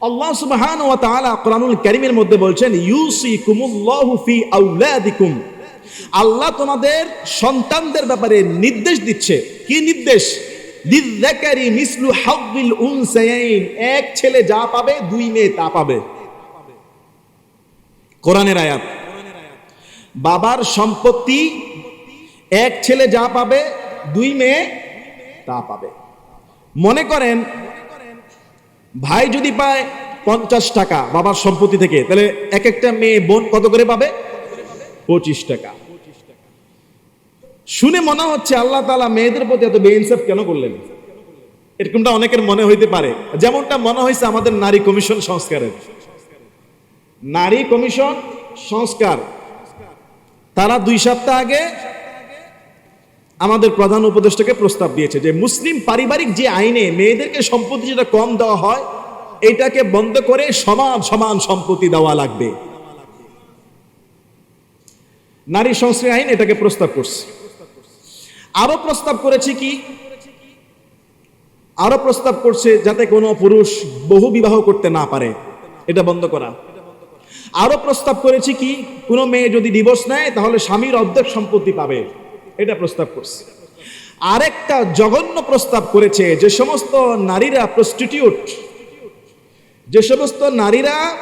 আল্লাহ সুবহান ওয়া তাআলা কোরআনুল কারীমের মধ্যে বলছেন, ইউসিকুমুল্লাহু ফি আওলাদিকুম। আল্লাহ তোমাদের সন্তানদের ব্যাপারে নির্দেশ দিচ্ছে। কি নির্দেশ? লিযাকারি মিসলু হায্যিল উনসায়াইন। এক ছেলে যা পাবে, দুই মেয়ে তা পাবে। কোরআনের আয়াত। বাবার সম্পত্তি এক ছেলে যা পাবে, দুই মেয়ে তা পাবে। মনে করেন ভাই যদি পায় পঞ্চাশ টাকা বাবার সম্পত্তি থেকে, তাহলে এক একটা মেয়ে বোন কত করে পাবে? পঁচিশ টাকা। শুনে মনে হচ্ছে আল্লাহ তালা মেয়েদের প্রতি এত বেইনসাফ কেন করলেন? এরকমটা অনেকের মনে হইতে পারে। যেমনটা মনে হয়েছে আমাদের নারী কমিশন সংস্কারের। নারী কমিশন সংস্কার। তারা দুই সপ্তাহ আগে আমাদের প্রধান উপদেষ্টাকে প্রস্তাব দিয়েছে যে মুসলিম পারিবারিক যে আইনে মেয়েদেরকে সম্পত্তি যেটা কম দেওয়া হয়, এটাকে বন্ধ করে সমান সমান সম্পত্তি দেওয়া লাগবে। নারী সংস্কার আইন এটাকে প্রস্তাব করছে। আরও প্রস্তাব করেছে কি? আরও প্রস্তাব করছে যাতে কোনো পুরুষ বহু বিবাহ করতে না পারে। এটা বন্ধ করা। আরও প্রস্তাব করেছি কি? কোনো মেয়ে যদি ডিভোর্স নেয়, তাহলে স্বামীর অর্ধেক সম্পত্তি পাবে। এটা প্রস্তাব করছে। আরেকটা জঘন্য প্রস্তাব করেছে যে সমস্ত নারীরা প্রস্টিটিউট যে সমস্ত নারীরা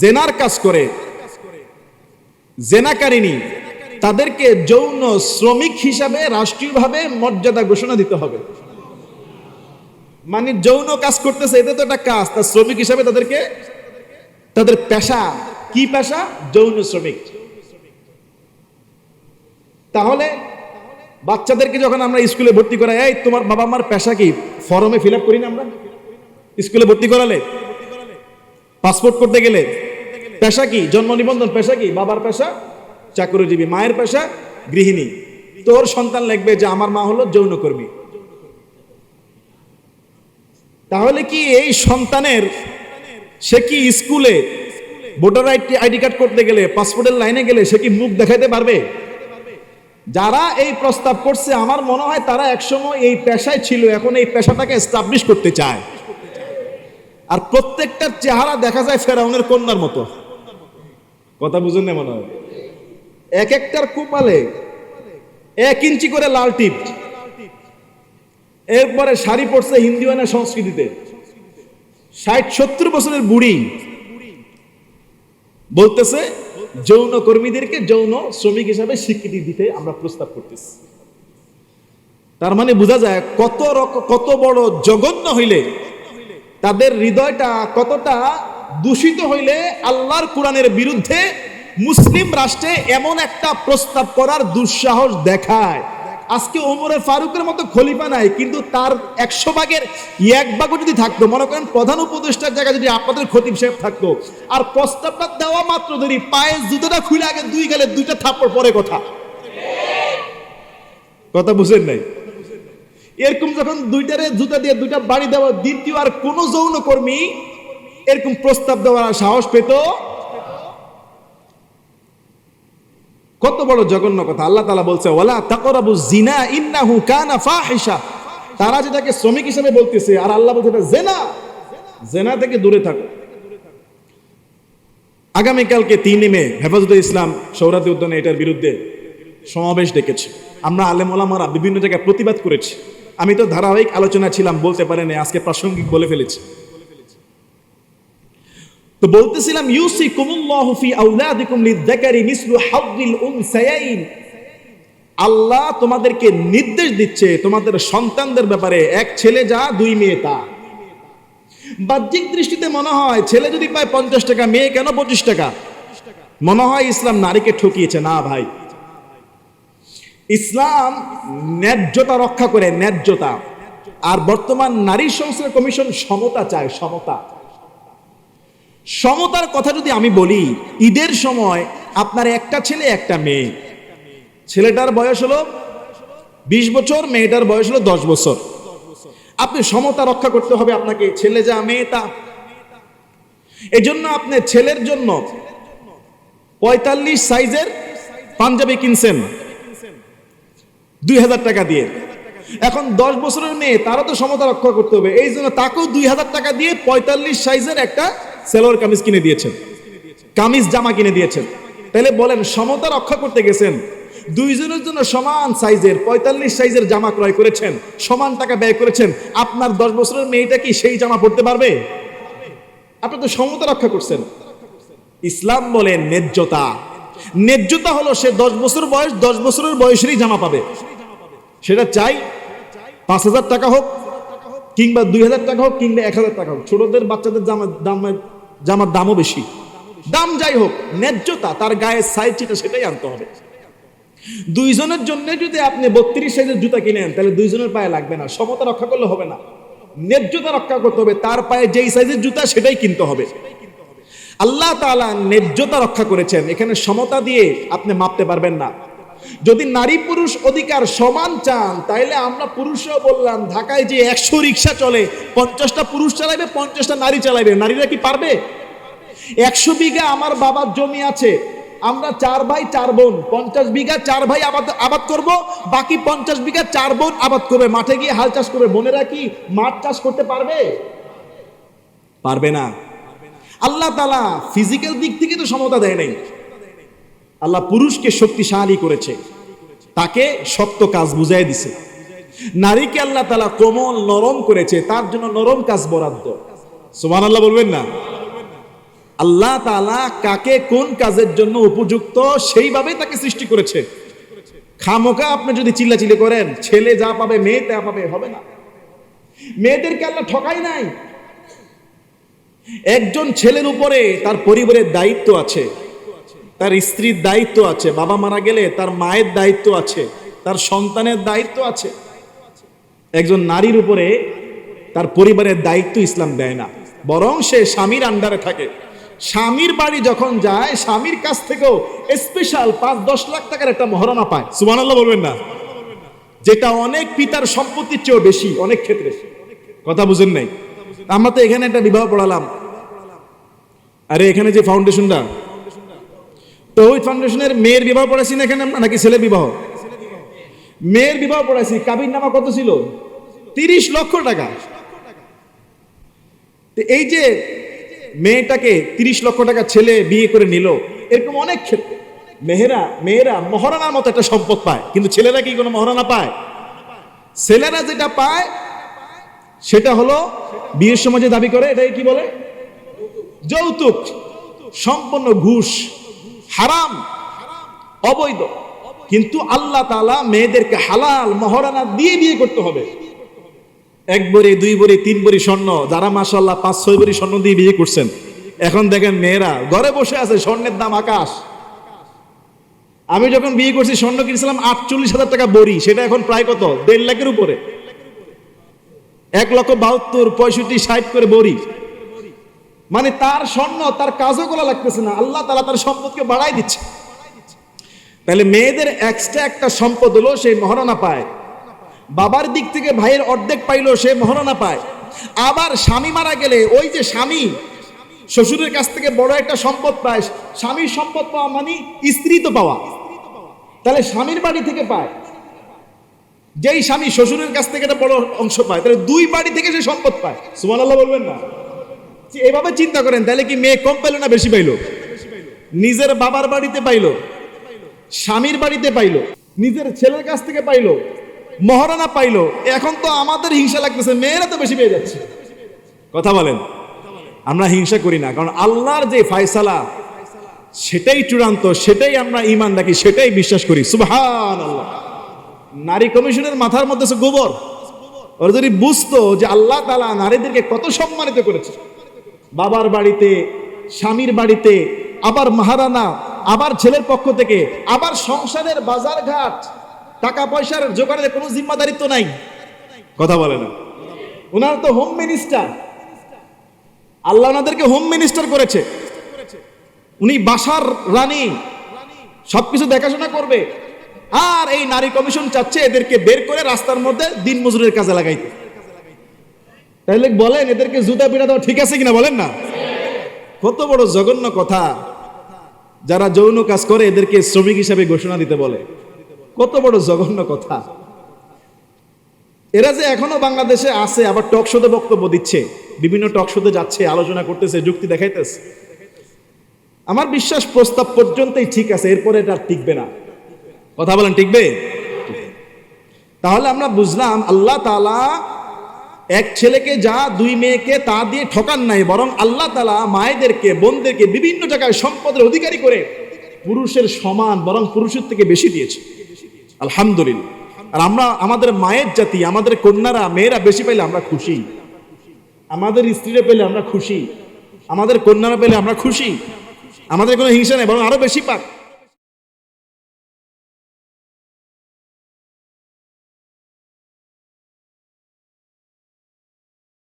জেনার কাজ করে জেনাকারিনী তাদেরকে যৌন শ্রমিক হিসাবে রাষ্ট্রীয়ভাবে মর্যাদা ঘোষণা দিতে হবে। মানে যৌন কাজ করতেছে, এটা তো একটা কাজ। তার শ্রমিক হিসাবে তাদেরকে, তাদের পেশা, কি পেশা? যৌন শ্রমিক। তাহলে বাচ্চাদেরকে যখন আমরা স্কুলে ভর্তি করাই, এই তোমার বাবা মার পেশা কি? ফর্মে ফিল আপ করি না আমরা? স্কুলে ভর্তি করালে? পাসপোর্ট করতে গেলে? পেশা কি? জন্ম নিবন্ধন পেশা কি? বাবার পেশা? চাকরিজীবী মায়ের পেশা? গৃহিণী। তোর সন্তান লিখবে যে আমার মা হলো যৌনকর্মী। তাহলে কি এই সন্তানের, সে কি স্কুলে ভোটার আইডি কার্ড করতে গেলে, পাসপোর্টের লাইনে গেলে সে কি মুখ দেখাতে পারবে? যারা এই প্রস্তাব করছে, আমার মনে হয় তারা একসময় এই পেশায় ছিল, এখন এই পেশাটাকে এস্টাবলিশ করতে চায়। আর প্রত্যেকটার চেহারা দেখা যায় ফেরাউনের কন্যার মতো। কথা বুঝুন না মনে হয়? এক একটার কুপালে এক ইঞ্চি করে লাল টিপ। এরপরে শাড়ি পড়ছে হিন্দুয়ানা সংস্কৃতিতে। ষাট সত্তর বছরের বুড়ি বলতেছে যৌন কর্মীদেরকে যৌন শ্রমিক হিসাবে স্বীকৃতি দিতে আমরা প্রস্তাব করতেছি। তার মানে বোঝা যায় কত কত বড় জঘন্য হইলে তাদের হৃদয়টা কতটা দূষিত হইলে আল্লাহর কোরআনের বিরুদ্ধে মুসলিম রাষ্ট্রে এমন একটা প্রস্তাব করার দুঃসাহস দেখায়। আজকে ওমরের ফারুকের মতো খলিফা নাই, কিন্তু তার একশো ভাগের এক ভাগও যদি থাকতো, মনে করেন প্রধান উপদেষ্টার জায়গায় যদি আপনাদের খতিব সাহেব থাকতো, আর প্রস্তাবটা দেওয়া মাত্র যদি পায়ের জুতোটা খুলে আগে দুই গেলে দুইটা থাপ্পড় পরে কথা। কথা বুঝেন নাই? এরকম যখন দুইটারে জুতা দিয়ে দুইটা বাড়ি দেওয়া দ্বিতীয় আর কোনো যৌন কর্মী এরকম প্রস্তাব দেওয়ার সাহস পেত কত বড় জঘন্য কথা। আল্লাহ তালা বলছে ওলা তাকরাবু জিনা ইন্নাহু কানা ফাহিশা। তারা যেটাকে শ্রমিক হিসেবে বলতেছে, আর আল্লাহ বলছে জেনা। জেনা থেকে দূরে থাকো। আগামীকালকে তিন মে হেফাজতুল ইসলাম সৌরাদি উদ্যানে এটার বিরুদ্ধে সমাবেশ ডেকেছে। আমরা আলেম ওলামারা বিভিন্ন জায়গায় প্রতিবাদ করেছি। আমি তো ধারাবাহিক আলোচনা ছিলাম, বলতে পারেন আজকে প্রাসঙ্গিক বলে ফেলেছি। তো বলতেছিলাম ইউসি কুমুল্লাহু ফি আউলাদিকুম লিযাকারি মিসলু হায্যিল উনসায়াইন। আল্লাহ তোমাদেরকে নির্দেশ দিচ্ছে তোমাদের সন্তানদের ব্যাপারে, এক ছেলে যা, দুই মেয়ে তা। বাহ্যিক দৃষ্টিতে মনে হয়, ছেলে যদি পায় পঞ্চাশ টাকা, মেয়ে কেন পঁচিশ টাকা? মনে হয় ইসলাম নারীকে ঠকিয়েছে। না ভাই। ইসলাম ন্যায্যতা রক্ষা করে, ন্যায্যতা। আর বর্তমান নারী সংস্কার কমিশন সমতা চায়, সমতা। সমতার কথা যদি আমি বলি, ঈদের সময় আপনার একটা ছেলে, একটা মেয়ে। ছেলেটার বয়স হলো বিশ বছর, মেয়েটার বয়স হলো দশ বছর। আপনি সমতা রক্ষা করতে হবে আপনাকে, ছেলে যা, মেয়ে তা। এজন্য আপনি ছেলের জন্য পঁয়তাল্লিশ সাইজের পাঞ্জাবি কিনছেন। দুই হাজার টাকা দিয়ে। এখন দশ বছরের মেয়ে, তারও তো সমতা রক্ষা করতে হবে। এই জন্য তাকেও দুই হাজার টাকা দিয়ে পঁয়তাল্লিশ সাইজের একটা সেলোয়ার কামিজ কিনে দিয়েছেন। কামিজ জামা কিনে দিয়েছেন। তাহলে বলেন, সমতা রক্ষা করতে গেছেন। দুইজনের জন্য সমান সাইজের, পঁয়তাল্লিশ সাইজের জামা ক্রয় করেছেন। সমান টাকা ব্যয় করেছেন। আপনার দশ বছরের মেয়েটা কি সেই জামা পড়তে পারবে? আপনি তো সমতা রক্ষা করছেন। ইসলাম বলে ন্যায্যতা। ন্যায্যতা হলো সে দশ বছর বয়স, দশ বছরের বয়সেরই জামা পাবে। সেটা চাই, পাঁচ হাজার টাকা হোক, কিংবা দুই হাজার টাকা হোক, কিংবা এক হাজার টাকা হোক। ছোটদের বাচ্চাদের জামা দাম জামার দামও বেশি। দাম যাই হোক, ন্যায্যতা, তার গায়ে সাইজ যেটা, সেটাই আনতে হবে। দুইজনের জন্য যদি আপনি বত্রিশ সাইজের জুতা কিনেন তাহলে দুইজনের পায়ে লাগবে না। সমতা রক্ষা করলে হবে না। ন্যায্যতা রক্ষা করতে হবে, তার পায়ে যেই সাইজের জুতা, সেটাই কিনতে হবে। আল্লাহ তাআলা ন্যায্যতা রক্ষা করেছেন। এখানে সমতা দিয়ে আপনি মাপতে পারবেন না। যদি নারী পুরুষ অধিকার সমান চান, তাইলে আমরা পুরুষও বললাম, ঢাকায় যে একশো রিক্সা চলে, পঞ্চাশটা পুরুষ চালাবে পঞ্চাশটা নারী চালাবে নারীরা কি পারবে? একশো বিঘা আমার বাবার জমি আছে, আমরা চার ভাই, চার বোন। পঞ্চাশ বিঘা চার ভাই আবাদ আবাদ করব, বাকি পঞ্চাশ বিঘা চার বোন আবাদ করবে। মাঠে গিয়ে হাল চাষ করবে। বোনেরা কি মাঠ চাষ করতে পারবে? পারবে না। আল্লাহ তালা ফিজিক্যাল দিক থেকে তো সমতা দেয় নাই। আল্লাহ পুরুষকে শক্তিশালী করেছে। তাকে শক্ত কাজ বুঝাই দিছে। নারীকে আল্লাহ তালা কোমল, নরম করেছে, তার জন্য নরম কাজ বরাদ্দ। সুমান আল্লাহ বলবেন না? আল্লাহ তালা কাকে কোন কাজের জন্য উপযুক্ত সেইভাবে তাকে সৃষ্টি করেছে। খামোকা আপনি যদি চিল্লাচিল্লি করেন, ছেলে যা পাবে, মেয়ে তা পাবে, হবে না। মেয়েদেরকে আল্লাহ ঠকাই নাই। একজন ছেলের উপরে তার পরিবারের দায়িত্ব আছে। তার স্ত্রীর দায়িত্ব আছে। বাবা মারা গেলে তার মায়ের দায়িত্ব আছে, তার সন্তানের দায়িত্ব আছে। একজন নারীর উপরে তার পরিবারের দায়িত্ব ইসলাম দেয় না। বরং সে স্বামীর আন্ডারে থাকে। স্বামীর বাড়ি যখন যায়, স্বামীর কাছ থেকেও স্পেশাল পাঁচ, দশ লাখ টাকার একটা মহারণা পায়। সুমান আল্লাহ বলবেন না? যেটা অনেক পিতার সম্পত্তির চেয়েও বেশি, অনেক ক্ষেত্রে। কথা বুঝেন নাই? আমরা তো এখানে একটা বিবাহ পড়ালাম। আরে এখানে যে ফাউন্ডেশনটা তো ওই ফাউন্ডেশনের মেয়ের বিবাহ পড়াইছি না এখানে নাকি ছেলে বিবাহ? মেয়ের বিবাহ পড়াইছি, কাবির নামা কত ছিল? তিরিশ লক্ষ টাকা। এই যে মেয়েটাকে তিরিশ লক্ষ টাকা ছেলে বিয়ে করে নিল, এরকম অনেক ক্ষেত্রে মেহেরা, মেয়েরা মহারানার মতো একটা সম্পদ পায়, কিন্তু ছেলেরা কি কোনো মহারানা পায়? ছেলেরা যেটা পায়, সেটা হলো বিয়ের সময় যে দাবি করে, এটাকে কি বলে? যৌতুক। সম্পূর্ণ ঘুষ। হারাম, অবৈধ। কিন্তু আল্লাহ তালা মেয়েদেরকে হালাল মহারানা দিয়ে বিয়ে করতে হবে। এক বড়ি, দুই বড়ি, তিন বড়ি স্বর্ণ, যারা মাসাল্লাহ পাঁচ, ছয় বড়ি স্বর্ণ দিয়ে বিয়ে করছেন। এখন দেখেন মেয়েরা ঘরে বসে আছে, স্বর্ণের দাম আকাশ। আমি যখন বিয়ে করছি, স্বর্ণ কিনছিলাম আটচল্লিশ হাজার টাকা বড়ি, সেটা এখন প্রায় কত? দেড় লাখের উপরে। এক লক্ষ বাহাত্তর, পঁয়ষট্টি, ষাট করে বড়ি। মানে তার স্বর্ণ, তার কাজও করা লাগতেছে না। আল্লাহ তালা তার সম্পদকে বাড়াই দিচ্ছে। তাহলে মেয়েদের এক্সট্রা একটা সম্পদ হলো সেই মহারণা পায়। বাবার দিক থেকে ভাইয়ের অর্ধেক পাইলো সে মহারণা পায়। আবার স্বামী মারা গেলে ওই যে স্বামী, শ্বশুরের কাছ থেকে বড় একটা সম্পদ পায়। স্বামীর সম্পদ পাওয়া মানে স্ত্রী তো পাওয়া। তাহলে স্বামীর বাড়ি থেকে পায়। যেই স্বামী শ্বশুরের কাছ থেকে একটা বড় অংশ পায়, তাহলে দুই বাড়ি থেকে সে সম্পদ পায়। সুমান আল্লাহ বলবেন না? এভাবে চিন্তা করেন, তাহলে কি মেয়ে কম পাইলো না বেশি পাইলো? নিজের বাবার বাড়িতে পাইলো, স্বামীর বাড়িতে পাইলো, নিজের ছেলের কাছ থেকে পাইলো, মহারানা পাইলো, এখন তো আমাদের হিংসা লাগতেছে, মেয়েরা তো বেশি পেয়ে যাচ্ছে। কথা বলেন, আমরা হিংসা করি না, কারণ আল্লাহর যে ফায়সালা, সেটাই চূড়ান্ত, সেটাই আমরা ইমান রাখি, সেটাই বিশ্বাস করি সুবহান আল্লাহ নারী কমিশনের মাথার মধ্যে গোবর। ওরা যদি বুঝতো যে আল্লাহ তালা নারীদেরকে কত সম্মানিত করেছে। বাবার বাড়িতে, স্বামীর বাড়িতে, আবার মহারানা, আবার ছেলের পক্ষ থেকে, আবার সংসারের বাজার ঘাট টাকা পয়সার জোগাড়ের কোনো জিম্মাদারিত্ব নাই। কথা বলে না। ওনার তো হোম মিনিস্টার আল্লাহ ওনাদেরকে হোম মিনিস্টার করেছে। উনি বাসার রানী। সবকিছু দেখাশোনা করবে। আর এই নারী কমিশন চাচ্ছে এদেরকে বের করে রাস্তার মধ্যে দিন মজুরের কাজে লাগাইতে। তাহলে বলেন, এদেরকে জুতা পিটা দেওয়া ঠিক আছে কিনা বলেন না? কত বড় জঘন্য কথা। যারা যৌন কাজ করে, এদেরকে শ্রমিক হিসাবে ঘোষণা দিতে বলে। কত বড় জঘন্য কথা। এরা যে এখনও বাংলাদেশে আছে, আবার টক শোতে বক্তব্য দিচ্ছে, বিভিন্ন টক শোতে যাচ্ছে, আলোচনা করতেছে, যুক্তি দেখাইতেছে। আমার বিশ্বাস প্রস্তাব পর্যন্তই ঠিক আছে, এরপরে এটা টিকবে না। কথা বলেন, টিকবে? তাহলে আমরা বুঝলাম, আল্লাহ তালা এক ছেলেকে যা, দুই মেয়েকে তা দিয়ে ঠকান নাই, বরং আল্লাহ তালা মায়েদেরকে, বোনদেরকে বিভিন্ন জায়গায় সম্পদের অধিকারী করে পুরুষের সমান বরং পুরুষের থেকে বেশি দিয়েছে। আলহামদুলিল্লাহ। আর আমরা, আমাদের মায়ের জাতি, আমাদের কন্যারা, মেয়েরা বেশি পেলে আমরা খুশি। আমাদের স্ত্রীরা পেলে আমরা খুশি। আমাদের কন্যারা পেলে আমরা খুশি। আমাদের কোনো হিংসা নেই, বরং আরও বেশি পাক।